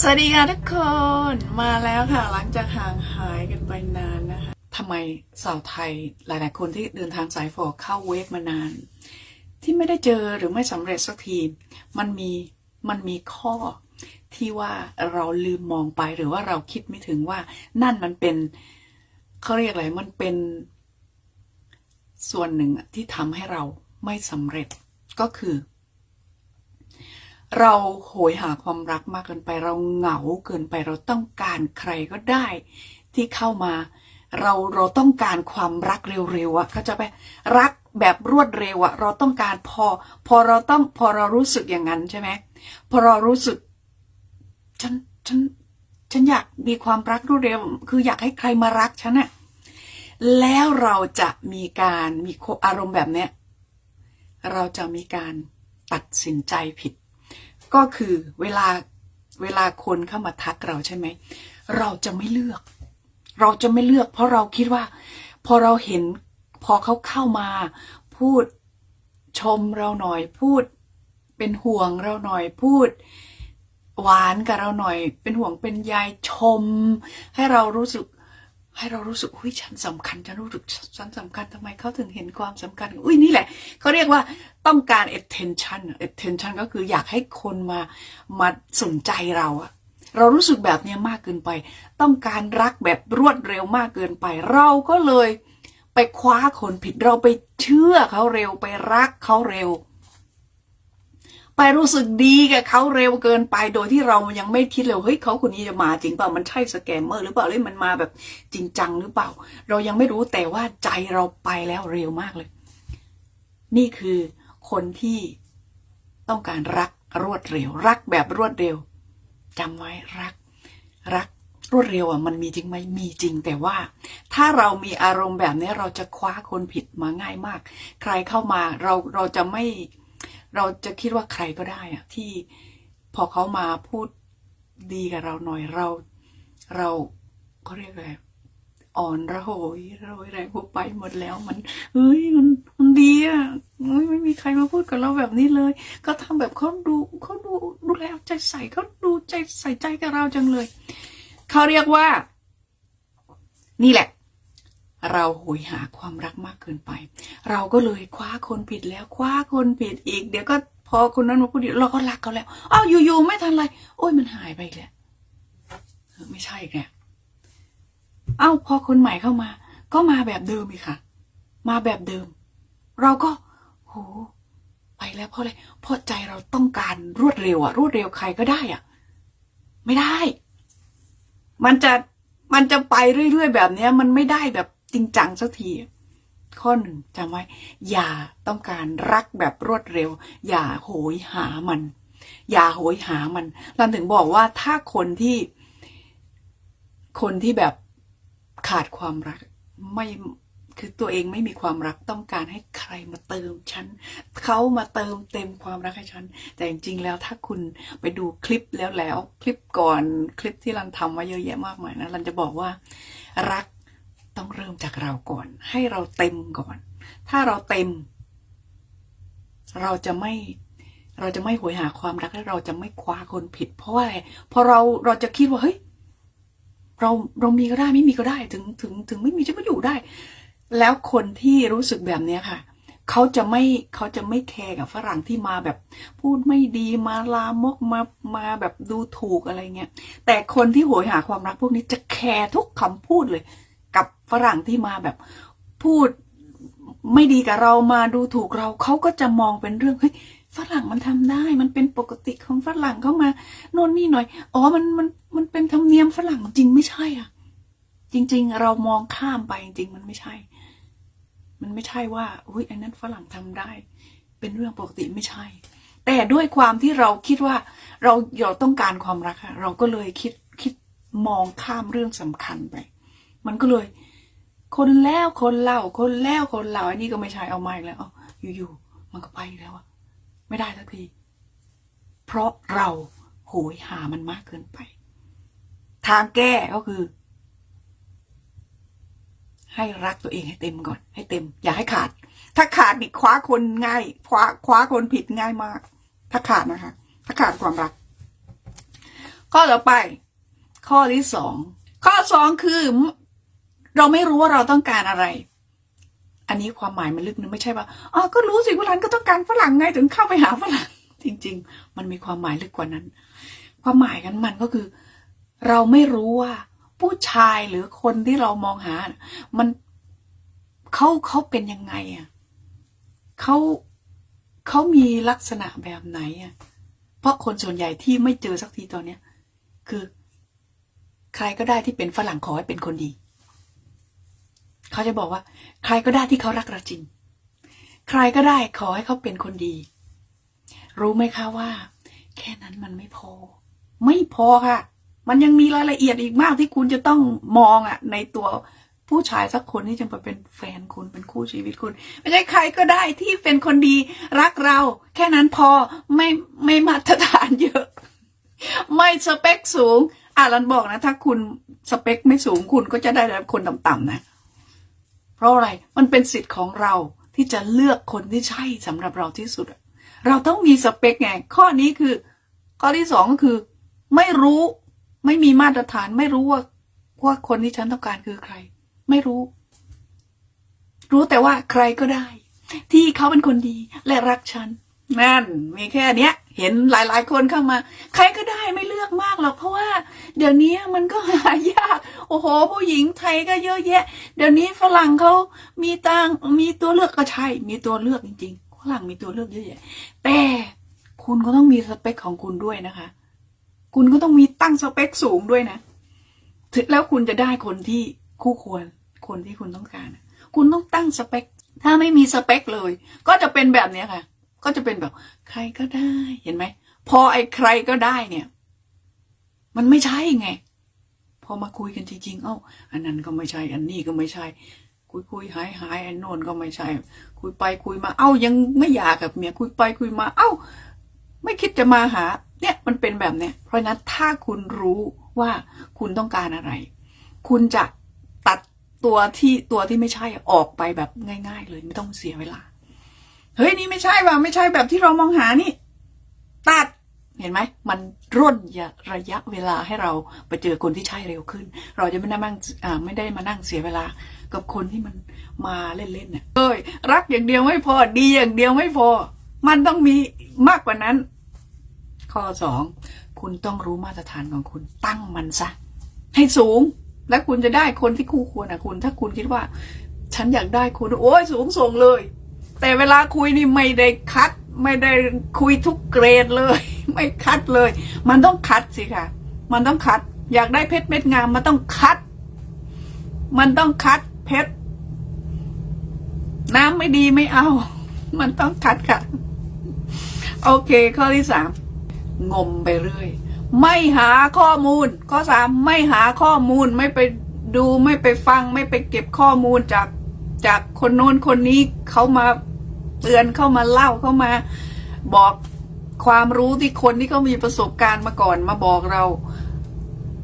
สวัสดีค่ะทุกคนมาแล้วค่ะ หลังจากห่างหายกันไปนานนะคะทำไมสาวไทยหลายๆคนที่เดินทางสายฝอเข้าเวฟมานาน ที่ไม่ได้เจอหรือไม่สำเร็จสักที มันมีมันมีข้อที่ว่าเราลืมมองไปหรือว่าเราคิดไม่ถึงว่า นั่นมันเป็นเขาเรียกอะไรมันเป็น ส่วนหนึ่งที่ทำให้เราไม่สำเร็จก็คือ เราโหยหาความรักมากเกินไป เราเหงาเกินไป เราต้องการใครก็ได้ ที่เข้ามา เราเราต้องการความรักเร็วๆอะเขาใจะไปรักแบบรวดเร็วอะเราต้องการพอ พอเราต้องพอเรารู้สึกอย่างนั้นใช่ไหมพอเรารู้สึกฉันฉันฉันอยากมีความรักรวดเร็ว คืออยากให้ใครมารักฉันอะแล้วเราจะมีการมีอารมณ์แบบเนี้ยเราจะมีการตัดสินใจผิด ก็คือเวลาเวลาคนเข้ามาทักเราใช่ไหม เราจะไม่เลือก เราจะไม่เลือก เพราะเราคิดว่า พอเราเห็นพอเขาเข้ามา พูดชมเราหน่อย พูดเป็นห่วงเราหน่อยพูด หวานกับเราหน่อย เป็นห่วงเป็นใยชม ให้เรารู้สึก ให้เรารู้สึกอุ้ยฉันสำคัญฉันรู้สึกฉันสำคัญทำไมเขาถึงเห็นความสำคัญ อุ้ยนี่แหละเขาเรียกว่าต้องการ attention attention ก็คืออยากให้คนมามาสนใจเราอะเรารู้สึกแบบนี้มากเกินไป ต้องการรักแบบรวดเร็วมากเกินไป เราก็เลยไปคว้าคนผิดเราไปเชื่อเขาเร็วไปรักเขาเร็ว ไปรู้สึกดีกับเขาเร็วเกินไปโดยที่เรายังไม่คิดเลยเฮ้ยเขาคนนี้จะมาจริงเปล่ามันใช่สแกมเมอร์หรือเปล่าหรือมันมาแบบจริงจังหรือเปล่า เรายังไม่รู้แต่ว่าใจเราไปแล้วเร็วมากเลย นี่คือคนที่ต้องการรักรวดเร็ว รักแบบรวดเร็วจำไว้รัก รักรวดเร็วอะมันมีจริงไหมมีจริง แต่ว่า ถ้าเรามีอารมณ์แบบนี้เราจะคว้าคนผิดมาง่ายมาก ใครเข้ามาเราเราจะไม่ เราจะคิดว่าใครก็ได้อะที่พอเขามาพูดดีกับเราหน่อยเรา เราเขาเรียกอะไรอ่อนระโหยระโหยแรงหัวไปหมดแล้วมันเฮ้ยมันมันดีอะเฮ้ยไม่มีใครมาพูดกับเราแบบนี้เลย ก็ทำแบบเขาดูเขาดูดูแลใจใส่เขาดูใจใส่ใจกับเราจังเลยเขาเรียกว่า นี่แหละ เราโหยหาความรักมากเกินไป เราก็เลยคว้าคนผิดแล้วคว้าคนผิดอีก เดี๋ยวก็พอคนนั้นมาพูดเราก็รักเขาแล้วอ้าวอยู่ๆไม่ทันไรโอ้ยมันหายไปอีกแล้วไม่ใช่อีกแล้วเอ้าพอคนใหม่เข้ามา ก็มาแบบเดิมอีกค่ะ มาแบบเดิม เราก็โหไปแล้วเพราะอะไรเพราะใจเราต้องการรวดเร็วอะรวดเร็วใครก็ได้อะไม่ได้ มันจะมันจะไปเรื่อยๆแบบเนี้ย มันไม่ได้แบบ จริงจังสักที ข้อหนึ่งจำไว้ อย่าต้องการรักแบบรวดเร็ว อย่าโหยหามัน อย่าโหยหามันเราถึงบอกว่าถ้าคนที่ คนที่แบบขาดความรักไม่คือตัวเองไม่มีความรักต้องการให้ใครมาเติมฉันเขามาเติมเต็มความรักให้ฉัน แต่จริงๆแล้วถ้าคุณไปดูคลิปแล้วแล้ว คลิปก่อนคลิปที่รันทำไว้เยอะแยะมากมายนะรันจะบอกว่า รัก ต้องเริ่มจากเราก่อน ให้เราเต็มก่อน ถ้าเราเต็ม เราจะไม่เราจะไม่หวยหาความรักและเราจะไม่คว้าคนผิด เพราะว่าอะไรเพราะเราเราจะคิดว่าเฮ้ยเราเรามีก็ได้ไม่มีก็ได้ ถึงถึงถึงไม่มีฉันก็อยู่ได้ แล้วคนที่รู้สึกแบบเนี้ยค่ะเขาจะไม่เขาจะไม่แคร์กับฝรั่งที่มาแบบ พูดไม่ดีมาลามกมามาแบบดูถูกอะไรเงี้ยแต่คนที่โหยหาความรักพวกนี้จะแคร์ทุกคำพูดเลย ฝรั่งที่มาแบบพูดไม่ดีกับเรามาดูถูกเราเขาก็จะมองเป็นเรื่องเฮ้ยฝรั่งมันทำได้ มันเป็นปกติของฝรั่งเข้ามาโน่นนี่หน่อย อ๋อ มันมันมันเป็นธรรมเนียมฝรั่งจริงไม่ใช่อะ จริง ๆ เรามองข้ามไปจริง ๆ มันไม่ใช่ มันไม่ใช่ว่าอุ้ยอันนั้นฝรั่งทำได้ เป็นเรื่องปกติไม่ใช่ แต่ด้วยความที่เราคิดว่า เราเราต้องการความรักอะเราก็เลยคิดคิดมองข้ามเรื่องสำคัญไป มันก็เลย คนแล้วคนเล่าคนแล้วคนเล่าอันนี้ก็ไม่ใช่เอาไม่แล้วออยู่ๆมันก็ไปแล้วอะไม่ได้สักที เพราะเราโหยหามันมากเกินไป ทางแก้ก็คือ ให้รักตัวเองให้เต็มก่อน ให้เต็ม อย่าให้ขาด ถ้าขาดนี่คว้าคนง่ายคว้าคว้าคนผิดง่ายมาก ถ้าขาดนะคะ ถ้าขาดความรัก ข้อต่อไป ข้อที่สองข้อสองคือ เราไม่รู้ว่าเราต้องการอะไร อันนี้ความหมายมันลึกนึงไม่ใช่ว่าอ๋อก็รู้สิว่ารันก็ต้องการฝรั่งไงถึงเข้าไปหาฝรั่ง จริง ๆ มันมีความหมายลึกกว่านั้น ความหมายกันมันก็คือ เราไม่รู้ว่า ผู้ชายหรือคนที่เรามองหา มันเขาเขาเป็นยังไงอะเขาเขามีลักษณะแบบไหนอะเพราะคนส่วนใหญ่ที่ไม่เจอสักทีตอนเนี้ย คือ ใครก็ได้ที่เป็นฝรั่งขอให้เป็นคนดี เขาจะบอกว่า ใครก็ได้ที่เขารักเราจริง ใครก็ได้ขอให้เขาเป็นคนดี รู้ไหมคะว่า แค่นั้นมันไม่พอ ไม่พอค่ะ มันยังมีรายละเอียดอีกมากที่คุณจะต้องมองอะในตัวผู้ชายสักคนที่จะมาเป็นแฟนคุณเป็นคู่ชีวิตคุณไม่ใช่ใครก็ได้ที่เป็นคนดีรักเรา แค่นั้นพอไม่ไม่มาตรฐานเยอะ ไม่สเปคสูงอะรันบอกนะ ถ้าคุณสเปคไม่สูงคุณก็จะได้รับคนต่ำๆนะ ราะอะไรมันเป็นสิทธิ์ของเราที่จะเลือกคนที่ใช่สำหรับเราที่สุด เราต้องมีสเปคไงข้อนี้คือ ข้อที่สองก็คือ ไม่รู้ไม่มีมาตรฐานไม่รู้ว่าว่าคนที่ฉันต้องการคือใคร ไม่รู้ รู้แต่ว่าใครก็ได้ ที่เขาเป็นคนดีและรักฉัน นั่นมีแค่เนี้ย เห็นหลาย ๆ คนเข้ามา ใครก็ได้ไม่เลือกมากหรอกเพราะว่า เดี๋ยวนี้มันก็หายาก โอ้โห ผู้หญิงไทยก็เยอะแยะ เดี๋ยวนี้ฝรั่งเขามีตังมีตัวเลือกก็ใช่ มีตัวเลือกจริงๆฝรั่งมีตัวเลือกเยอะแยะ แต่คุณก็ต้องมีสเปคของคุณด้วยนะคะ คุณก็ต้องมีตั้งสเปคสูงด้วยนะถึงแล้วคุณจะได้คนที่คู่ควร คนที่คุณต้องการ คุณต้องตั้งสเปค ถ้าไม่มีสเปคเลย ก็จะเป็นแบบนี้ค่ะ ก็จะเป็นแบบ ใครก็ได้เห็นไหม พอไอ้ใครก็ได้เนี่ย มันไม่ใช่ไง พอมาคุยกันจริงๆ เอ้า อันนั้นก็ไม่ใช่ อันนี้ก็ไม่ใช่ คุยคุยหายหายอันโน่นก็ไม่ใช่ คุยไปคุยมา เอ้า ยังไม่อยากกับเมียคุยไปคุยมา เอ้า ไม่คิดจะมาหา เนี่ยมันเป็นแบบเนี้ย เพราะฉะนั้นถ้าคุณรู้ว่าคุณต้องการอะไร คุณจะตัดตัวที่ตัวที่ไม่ใช่ออกไปแบบง่าย ๆ เลยไม่ต้องเสียเวลา เฮ้ยนี่ไม่ใช่ว่ะไม่ใช่แบบที่เรามองหานี่ ตัดเห็นไหมมันร่นระยะเวลาให้เราไปเจอคนที่ใช่เร็วขึ้น เราจะไม่ได้นั่งไม่ได้มานั่งเสียเวลากับคนที่มันมาเล่นๆเนี่ยเอ้ยรักอย่างเดียวไม่พอดีอย่างเดียวไม่พอ มันต้องมีมากกว่านั้น ข้อสองคุณต้องรู้มาตรฐานของคุณตั้งมันซะให้สูง และคุณจะได้คนที่คู่ควรนะคุณ ถ้าคุณคิดว่า ฉันอยากได้คุณโอ้ยสูงส่งเลย แต่เวลาคุยนี่ไม่ได้คัด ไม่ได้คุยทุกเกรดเลย ไม่คัดเลย มันต้องคัดสิค่ะ มันต้องคัด อยากได้เพชรเม็ดงามมันต้องคัด มันต้องคัดเพชรน้ำไม่ดีไม่เอา มันต้องคัดค่ะ โอเค ข้อที่สามงมไปเรื่อย ไม่หาข้อมูล ข้อสามไม่หาข้อมูลไม่ไปดูไม่ไปฟัง ไม่ไปเก็บข้อมูลจากจากคนโน้นคนนี้เขามา เตือนเข้ามาเล่าเข้ามาบอกความรู้ที่คนที่เขามีประสบการณ์มาก่อนมาบอกเรา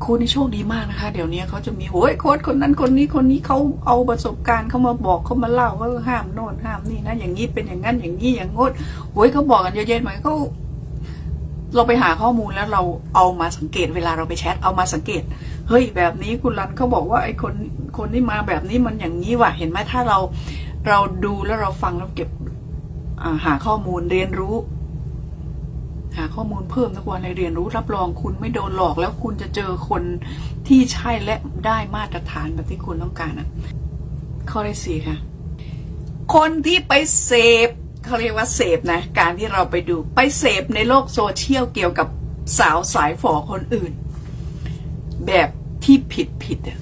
คุณนี่โชคดีมากนะคะ เดี๋ยวนี้เขาจะมีโอ้ยโค้ดคนนั้นคนนี้คนนี้เขาเอาประสบการณ์เขามาบอกเขามาเล่าว่าห้ามโน่นห้ามนี่นะอย่างนี้เป็นอย่างนั้นอย่างนี้อย่างงดโอ้ยเขาบอกกันเยอะแยะหมาเขาเราไปหาข้อมูลแล้วเราเอามาสังเกตเวลาเราไปแชทเอามาสังเกต เฮ้ยแบบนี้คุณรันเขาบอกว่าไอ้คนคนที่มาแบบนี้มันอย่างนี้ว่ะเห็นไหมถ้าเราเราดูแล้วเราฟังแล้วเก็บ หาข้อมูลเรียนรู้ หาข้อมูลเพิ่มทุกวันเลยเรียนรู้รับรองคุณไม่โดนหลอก แล้วคุณจะเจอคนที่ใช่และได้มาตรฐานแบบที่คุณต้องการอะ ข้อที่สี่ค่ะ คนที่ไปเสพเขาเรียกว่าเสพนะ การที่เราไปดูไปเสพในโลกโซเชียลเกี่ยวกับสาวสายฝอคนอื่น แบบที่ผิดผิดอะ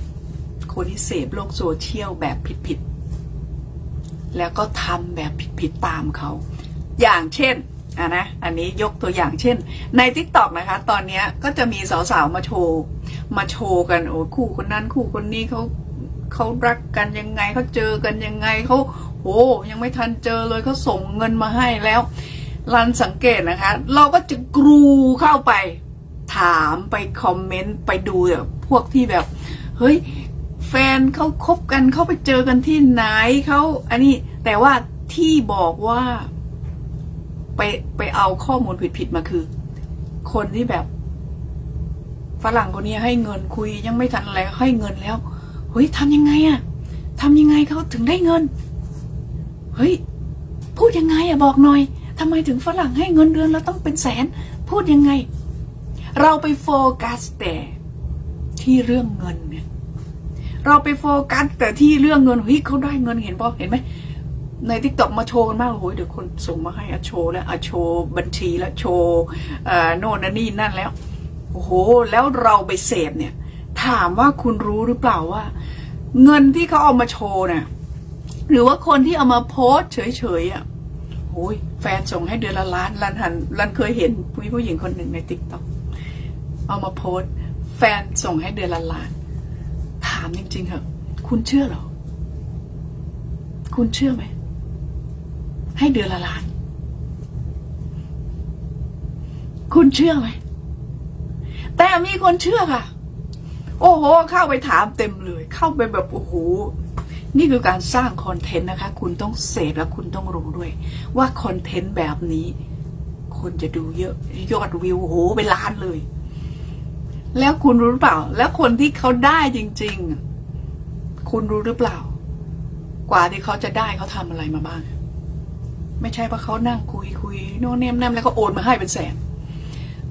คนที่เสพโลกโซเชียลแบบผิดผิด แล้วก็ทำแบบผิดๆตามเขา อย่างเช่นอะนะ อันนี้ยกตัวอย่างเช่น ใน t ิ k t o k นะคะ ตอนนี้ก็จะมีสาวๆ มาโชว์ มาโชว์กัน โอ้คู่คนนั้นคู่คนนี้เขาเขารักกันยังไงเขาเจอกันยังไงเขาโอ้ยังไม่ทันเจอเลยเขาส่งเงินมาให้แล้วรันสังเกตนะคะ เราก็จะกรูเข้าไป ถามไปคอมเมนต์ไปดูแบบพวกที่แบบ เฮ้ย แฟนเขาคบกันเขาไปเจอกันที่ไหนเขาอันนี้แต่ว่าที่บอกว่า ไปไปเอาข้อมูลผิดๆมาคือ คนที่แบบ ฝรั่งคนนี้ให้เงินคุยยังไม่ทันอะไรให้เงินแล้วเฮ้ยทำยังไงอะทำยังไงเขาถึงได้เงินเฮ้ยพูดยังไงอะบอกหน่อยทำไมถึงฝรั่งให้เงินเดือนเราต้องเป็นแสน พูดยังไง เราไปโฟกัสแต่ที่เรื่องเงินเนี่ย เราไปโฟกัสแต่ที่เรื่องเงินเฮ้ยเขาได้เงินเห็นป่ะเห็นไหมในทิกตอกมาโชว์กันมากโอ้ยเดี๋ยวคนส่งมาให้อะโชว์แล้วอะโชว์บัญชีแล้วโชว์โน่นนั่นนี่นั่นแล้วโอ้โหแล้วเราไปเสพเนี่ย ถามว่าคุณรู้หรือเปล่าว่า เงินที่เขาเอามาโชว์เนี่ยหรือว่าคนที่เอามาโพสเฉยๆอะโอ้ยแฟนส่งให้เดือนละล้านรันหันรันเคยเห็นผู้ผู้หญิงคนหนึ่งในติ๊กตอกเอามาโพสแฟนส่งให้เดือนละล้านามจริงๆเหอะคุณเชื่อเหรอ คุณเชื่อไหม ให้เดือนละล้าน คุณเชื่อไหม แต่มีคนเชื่อค่ะ โอ้โห เข้าไปถามเต็มเลย เข้าไปแบบโอ้โหนี่คือการสร้างคอนเทนต์นะคะ คุณต้องเสพและคุณต้องรู้ด้วย ว่าคอนเทนต์แบบนี้ คนจะดูเยอะ ยอดวิวโอ้โหเป็นล้านเลย แล้วคุณรู้หรือเปล่า แล้วคนที่เขาได้จริง ๆ คุณรู้หรือเปล่า กว่าที่เขาจะได้เขาทำอะไรมาบ้าง ไม่ใช่ว่าเขานั่งคุยคุยโน่นเนี่ยนั่นแล้วก็โอนมาให้เป็นแสน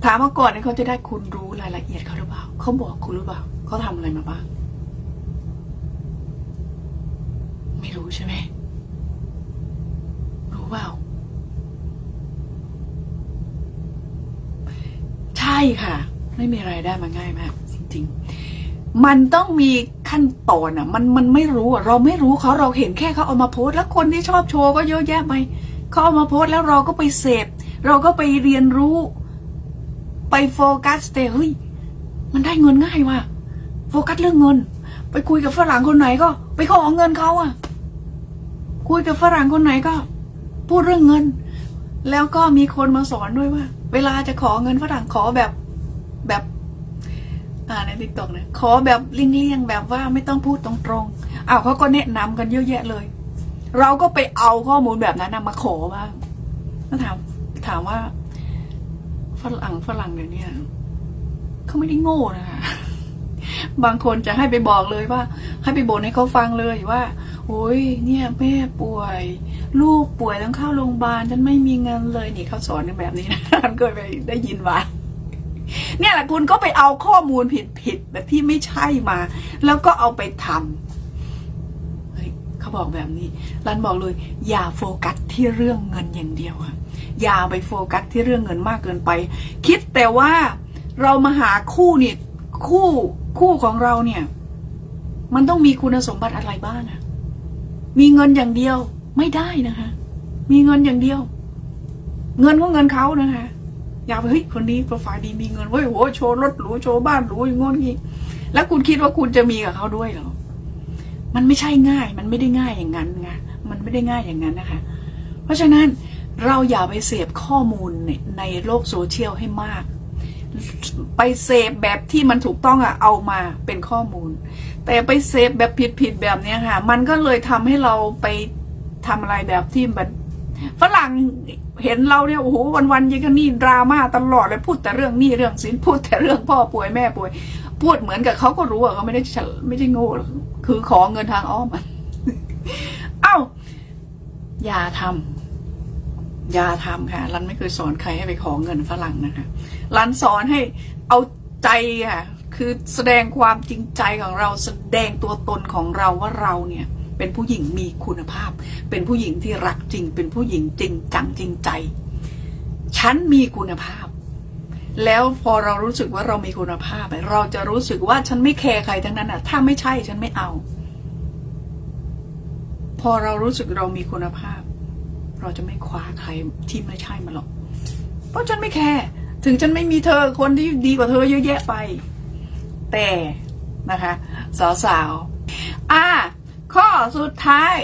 ถามมาก่อนเนี่ยเขาจะได้คุณรู้รายละเอียดเขาหรือเปล่าเขาบอกคุณหรือเปล่าเขาทำอะไรมาบ้าง ไม่รู้ใช่ไหมรู้เปล่าใช่ค่ะ ไม่มีไรายได้มาง่ายมาก จริง ๆ มันต้องมีขั้นตอนอะ มันมันไม่รู้อะเราไม่รู้เขาเราเห็นแค่เขาเอามาโพสต์แล้วคนที่ชอบโชว์ก็เยอะแยะไปเขาเอามาโพสต์แล้วเราก็ไปเสพเราก็ไปเรียนรู้ ไปโฟกัสแต่เฮ้ยมันได้เงินง่ายว่ะโฟกัสเรื่องเงิน ไปคุยกับฝรั่งคนไหนก็ ไปขอเงินเขาอะ คุยกับฝรั่งคนไหนก็ พูดเรื่องเงิน แล้วก็มีคนมาสอนด้วยว่า เวลาจะขอเงินฝรั่งขอแบบ อ่าในติ๊กต็อกเนี่ยขอแบบเลี่ยงๆแบบว่าไม่ต้องพูดตรงๆอ้าวเขาก็แนะนำกันเยอะแยะเลย เราก็ไปเอาข้อมูลแบบนั้นมาขอบ้างแล้วถามถามว่าฝรั่งฝรั่งเดี๋ยวนี้เขาไม่ได้โง่นะคะบางคนจะให้ไปบอกเลยว่า ให้ไปบ่นให้เขาฟังเลยว่าโอ้ยเนี่ยแม่ป่วย ลูกป่วยต้องเข้าโรงพยาบาลฉันไม่มีเงินเลยนี่เขาสอนกันแบบนี้นะฉันเคยไปได้ยินมา เนี่ยแหละคุณก็ไปเอาข้อมูลผิดๆแบบที่ไม่ใช่มา แล้วก็เอาไปทำเฮ้ยเขาบอกแบบนี้รันบอกเลย อย่าโฟกัสที่เรื่องเงินอย่างเดียวอะอย่าไปโฟกัสที่เรื่องเงินมากเกินไป คิดแต่ว่าเรามาหาคู่เนี่ยคู่คู่ของเราเนี่ย มันต้องมีคุณสมบัติอะไรบ้างอะมีเงินอย่างเดียวไม่ได้นะคะ มีเงินอย่างเดียว เงินก็เงินเขานะคะ อย่าไปเฮ้ยคนนี้โปรไฟล์ดีมีเงินเว้ยโหโชว์รถหรูโชว์บ้านหรูอย่างงนงี้ แล้วคุณคิดว่าคุณจะมีกับเขาด้วยเหรอมันไม่ใช่ง่าย มันไม่ได้ง่ายอย่างนั้นไงมันไม่ได้ง่ายอย่างนั้นนะคะ เพราะฉะนั้นเราอย่าไปเสพข้อมูลในโลกโซเชียลให้มาก ไปเสพแบบที่มันถูกต้องอะเอามาเป็นข้อมูล แต่ไปเสพแบบผิดๆแบบนี้ค่ะ มันก็เลยทำให้เราไปทำอะไรแบบที่มัน ฝรั่งเห็นเราเนี่ยโอ้โหวันๆยังก็นี่ดราม่าตลอดเลยพูดแต่เรื่องนี้เรื่องสินพูดแต่เรื่องพ่อป่วยแม่ป่วย พูดเหมือนกับเขาก็รู้อะเขาไม่ได้ฉลไม่ได้โง่คือขอเงินทางอ้อมอะเอ้าอย่าทำอย่าทำค่ะ รันไม่เคยสอนใครให้ไปขอเงินฝรั่งนะคะ รันสอนให้เอาใจค่ะ คือแสดงความจริงใจของเรา แสดงตัวตนของเราว่าเราเนี่ย เป็นผู้หญิงมีคุณภาพ เป็นผู้หญิงที่รักจริง เป็นผู้หญิงจริงจังจริงใจ ฉันมีคุณภาพ แล้วพอเรารู้สึกว่าเรามีคุณภาพ เราจะรู้สึกว่าฉันไม่แคร์ใครทั้งนั้นอะ ถ้าไม่ใช่ฉันไม่เอา พอเรารู้สึกเรามีคุณภาพ เราจะไม่คว้าใครที่ไม่ใช่มาหรอก เพราะฉันไม่แคร์ถึงฉันไม่มีเธอคนที่ดีกว่าเธอเยอะแยะไป แต่นะคะ สาวๆอ่า ข้อสุดท้าย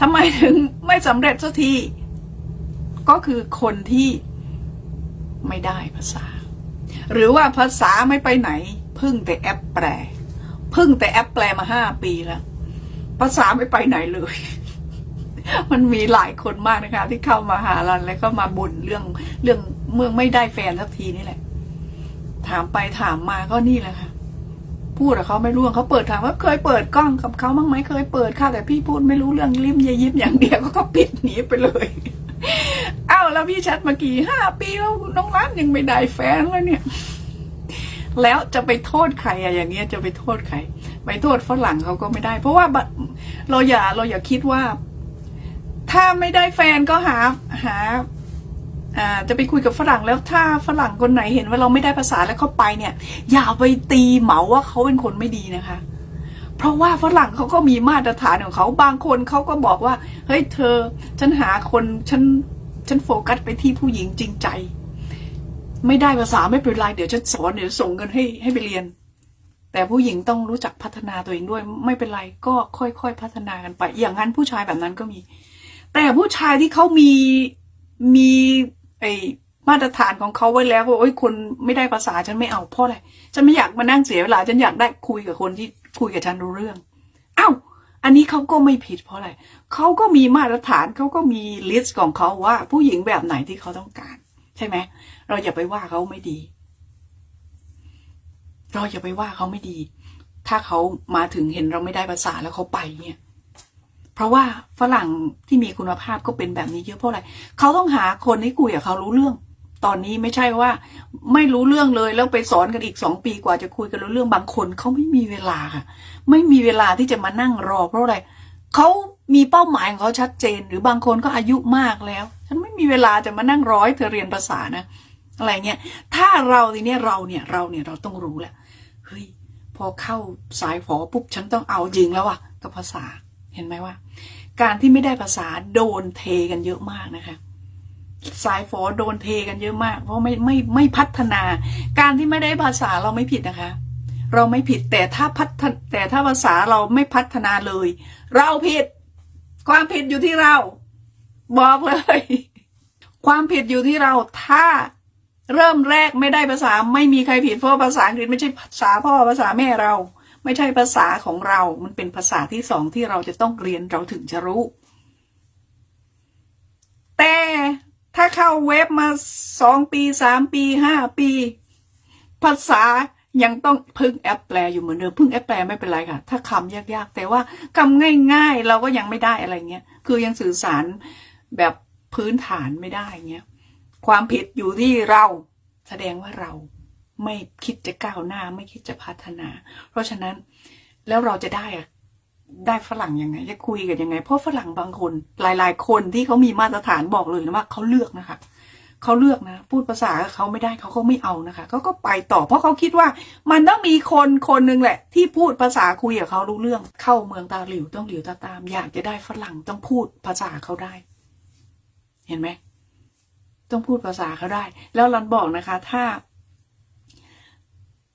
ทำไมถึงไม่สำเร็จสักที ก็คือคนที่ไม่ได้ภาษา หรือว่าภาษาไม่ไปไหน พึ่งแต่แอปแปล พึ่งแต่แอปแปลมาห้าปีแล้ว ภาษาไม่ไปไหนเลย มันมีหลายคนมากนะคะ ที่เข้ามาหาเรันแล้วก็มาบ่นเรื่องเรื่องเมืองไม่ได้แฟนสักทีนี่แหละ ถามไปถามมาก็นี่แหละค่ะ พูดกับเขาไม่รู้เรื่องเขาเปิดถามว่าเคยเปิดกล้องกับเขาบ้างไหมเคยเปิดค่ะแต่พี่พูดไม่รู้เรื่องลิ้มยยิ้มอย่างเดียวเขาก็ปิดหนีไปเลยอ้าวแล้วพี่ชัดมากี่ห้าปีแล้วน้องร้านยังไม่ได้แฟนเลยเนี่ย แล้วจะไปโทษใครอะอย่างเงี้ยจะไปโทษใครไปโทษฝรั่งเขาก็ไม่ได้ เพราะว่าเราอย่าเราอย่าคิดว่า ถ้าไม่ได้แฟนก็หาหา จะไปคุยกับฝรั่งแล้วถ้าฝรั่งคนไหนเห็นว่าเราไม่ได้ภาษาแล้วเข้าไปเนี่ย อย่าไปตีเหมาว่าเขาเป็นคนไม่ดีนะคะ เพราะว่าฝรั่งเขาก็มีมาตรฐานของเขาบางคนเขาก็บอกว่า เฮ้ยเธอ ฉันหาคนฉันฉันโฟกัสไปที่ผู้หญิงจริงใจ ไม่ได้ภาษาไม่เป็นไรเดี๋ยวฉันสอนเดี๋ยวส่งเงินให้ให้ไปเรียน แต่ผู้หญิงต้องรู้จักพัฒนาตัวเองด้วยไม่เป็นไรก็ค่อยๆพัฒนากันไป อย่างนั้นผู้ชายแบบนั้นก็มี แต่ผู้ชายที่เขามีมี ไอมาตรฐานของเขาไว้แล้วว่าโอ้ยคนไม่ได้ภาษาฉันไม่เอาเพราะอะไรฉันไม่อยากมานั่งเสียเวลาฉันอยากได้คุยกับคนที่คุยกับฉันรู้เรื่องอ้าวอันนี้เขาก็ไม่ผิดเพราะอะไรเขาก็มีมาตรฐานเขาก็มีลิสต์ของเขาว่า ผู้หญิงแบบไหนที่เขาต้องการ ใช่ไหมเราอย่าไปว่าเขาไม่ดี เราอย่าไปว่าเขาไม่ดี ถ้าเขามาถึงเห็นเราไม่ได้ภาษาแล้วเขาไปเนี่ย เพราะว่าฝรั่งที่มีคุณภาพก็เป็นแบบนี้เยอะเพราะอะไรเขาต้องหาคนที่คุยกับเขารู้เรื่อง ตอนนี้ไม่ใช่ว่า ไม่รู้เรื่องเลยแล้วไปสอนกันอีกสองปีกว่าจะคุยกันรู้เรื่องบางคนเขาไม่มีเวลาค่ะ ไม่มีเวลาที่จะมานั่งรอ เพราะอะไรเขามีเป้าหมายของเขาชัดเจน หรือบางคนก็อายุมากแล้ว ฉันไม่มีเวลาจะมานั่งร้อให้เธอเรียนภาษานะอะไรเงี้ยถ้าเราทีเนี้ยเราเนี่ยเราเนี่ยเราต้องรู้แหละเฮ้ยพอเข้าสายฝอปุ๊บฉันต้องเอาจริงแล้วอะกับภาษา เห็นไหมว่า การที่ไม่ได้ภาษาโดนเทกันเยอะมากนะคะ สายฝอโดนเทกันเยอะมาก เพราะไม่ไม่ไม่พัฒนา การที่ไม่ได้ภาษาเราไม่ผิดนะคะ เราไม่ผิดแต่ถ้าพัฒนแต่ถ้าภาษาเราไม่พัฒนาเลย เราผิด ความผิดอยู่ที่เรา บอกเลย ความผิดอยู่ที่เราถ้าเริ่มแรกไม่ได้ภาษาไม่มีใครผิดเพราะภาษาอังกฤษไม่ใช่ภาษาพ่อภาษาแม่เรา ไม่ใช่ภาษาของเรา มันเป็นภาษาที่สองที่เราจะต้องเรียนเราถึงจะรู้ แต่ถ้าเข้าเว็บมาสองปีสามปีห้าปี ภาษายังต้องพึ่งแอปแปลอยู่เหมือนเดิมพึ่งแอปแปลไม่เป็นไรค่ะ ถ้าคำยากๆ แต่ว่าคำง่ายๆ เราก็ยังไม่ได้อะไรเงี้ยคือยังสื่อสารแบบพื้นฐานไม่ได้เงี้ยความผิดอยู่ที่เราแสดงว่าเรา ไม่คิดจะก้าวหน้า ไม่คิดจะพัฒนา เพราะฉะนั้นแล้วเราจะได้อะได้ฝรั่งยังไง จะคุยกันยังไง เพราะฝรั่งบางคน หลาย ๆ คนที่เขามีมาตรฐานบอกเลยนะว่าเขาเลือกนะคะเขาเลือกนะ พูดภาษาเขาไม่ได้เขาก็ไม่เอานะคะเขาก็ไปต่อเพราะเขาคิดว่า มันต้องมีคนคนหนึ่งแหละ ที่พูดภาษาคุยกับเขารู้เรื่อง เข้าเมืองตาหลิวต้องหลิวตาตาม อยากจะได้ฝรั่งต้องพูดภาษาเขาได้ เห็นไหมต้องพูดภาษาเขาได้ แล้วรันบอกนะคะ ถ้า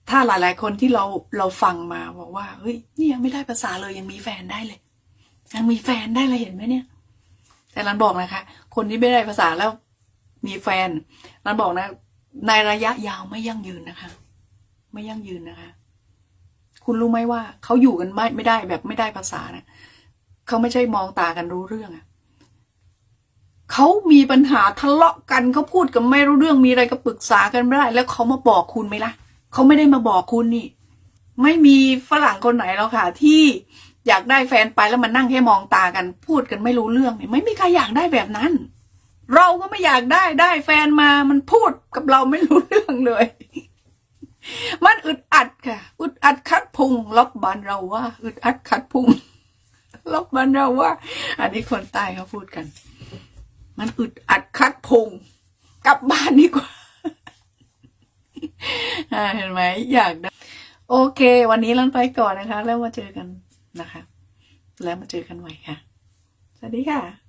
ถ้าหลาย ๆ คนที่เราเราฟังมาบอกว่าเฮ้ยนี่ยังไม่ได้ภาษาเลยยังมีแฟนได้เลยยังมีแฟนได้เลยเห็นไหมเนี่ย แต่รันบอกนะคะ คนที่ไม่ได้ภาษาแล้วมีแฟนรันบอกนะ ในระยะยาวไม่ยั่งยืนนะคะ ไม่ยั่งยืนนะคะ คุณรู้ไหมว่าเขาอยู่กันไม่ไม่ได้แบบไม่ได้ภาษานะเขาไม่ใช่มองตากันรู้เรื่องอะเขามีปัญหาทะเลาะกันเขาพูดกันไม่รู้เรื่องมีอะไรก็ปรึกษากันไม่ได้ แล้วเขามาบอกคุณไหมล่ะ เขาไม่ได้มาบอกคุณนี่ ไม่มีฝรั่งคนไหนแล้วค่ะ ที่อยากได้แฟนไปแล้วมานั่งแค่มองตากัน พูดกันไม่รู้เรื่องเนี่ยไม่มีใครอยากได้แบบนั้น เราก็ไม่อยากได้ได้แฟนมามันพูดกับเราไม่รู้เรื่องเลย มันอึดอัดค่ะอึดอัดคัดพุงล็อกบันเราว่าอึดอัดคัดพุงล็อกบันเราว่า อันนี้คนใต้เขาพูดกัน มันอึดอัดคัดพุงกลับบ้านดีกว่า เห็นไหมอยากได้โอเค วันนี้ลันไปก่อนนะคะ แล้วมาเจอกันนะคะ แล้วมาเจอกันใหม่ค่ะ สวัสดีค่ะ